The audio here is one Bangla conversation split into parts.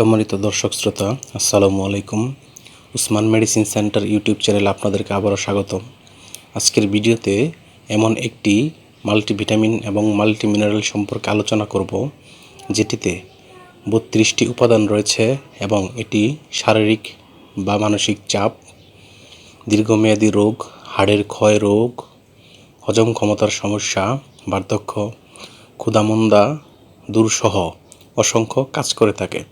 সম্মানিত দর্শক শ্রোতা, আসসালামু আলাইকুম। উসমান মেডিসিন সেন্টার ইউটিউব চ্যানেলে আপনাদেরকে আবারও স্বাগতম। আজকের ভিডিওতে এমন একটি মাল্টিভিটামিন এবং মাল্টি মিনারেল সম্পর্কে আলোচনা করব, যেটিতে বত্রিশটি উপাদান রয়েছে এবং এটি শারীরিক বা মানসিক চাপ, দীর্ঘমেয়াদী রোগ, হাড়ের ক্ষয় রোগ, হজম ক্ষমতার সমস্যা, বার্ধক্য, ক্ষুধামন্দা দূরসহ অসংখ্য কাজ করে থাকে।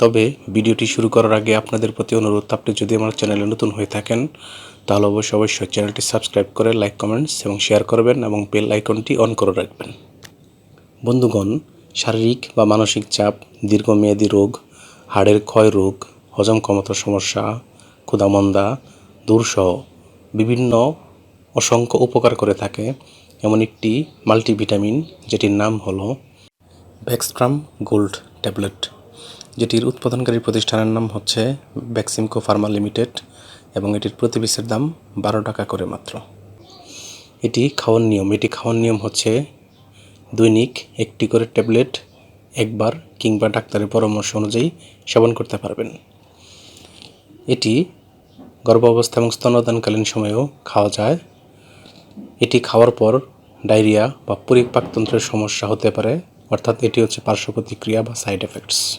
তবে ভিডিওটি শুরু করার আগে আপনাদের প্রতি অনুরোধ, আপনি যদি আমার চ্যানেলে নতুন হয়ে থাকেন, তাহলে অবশ্যই অবশ্যই চ্যানেলটি সাবস্ক্রাইব করে লাইক, কমেন্টস এবং শেয়ার করবেন এবং বেল আইকনটি অন করে রাখবেন। বন্ধুগণ, শারীরিক বা মানসিক চাপ, দীর্ঘমেয়াদী রোগ, হাড়ের ক্ষয় রোগ, হজম ক্ষমতার সমস্যা, ক্ষুধামন্দা, দূরসহ বিভিন্ন অসংখ্য উপকার করে থাকে। এমন একটি মাল্টিভিটামিন, যেটির নাম হলো ভ্যাক্সট্রাম গোল্ড ট্যাবলেট। যেটির উৎপাদনকারী প্রতিষ্ঠানের নাম হচ্ছে ভ্যাক্সিমকো ফার্মা লিমিটেড এবং এটির প্রতি পিসের দাম বারো টাকা করে মাত্র। এটি খাওয়ার নিয়ম। এটি খাওয়ার নিয়ম হচ্ছে দৈনিক একটি করে ট্যাবলেট একবার কিংবা ডাক্তারের পরামর্শ অনুযায়ী সেবন করতে পারবেন। এটি গর্ভাবস্থা এবং স্তনদানকালীন সময়েও খাওয়া যায়। এটি খাওয়ার পর ডায়রিয়া বা পরিপাকতন্ত্রের সমস্যা হতে পারে, অর্থাৎ এটি হচ্ছে পার্শ্ব প্রতিক্রিয়া বা সাইড এফেক্টস।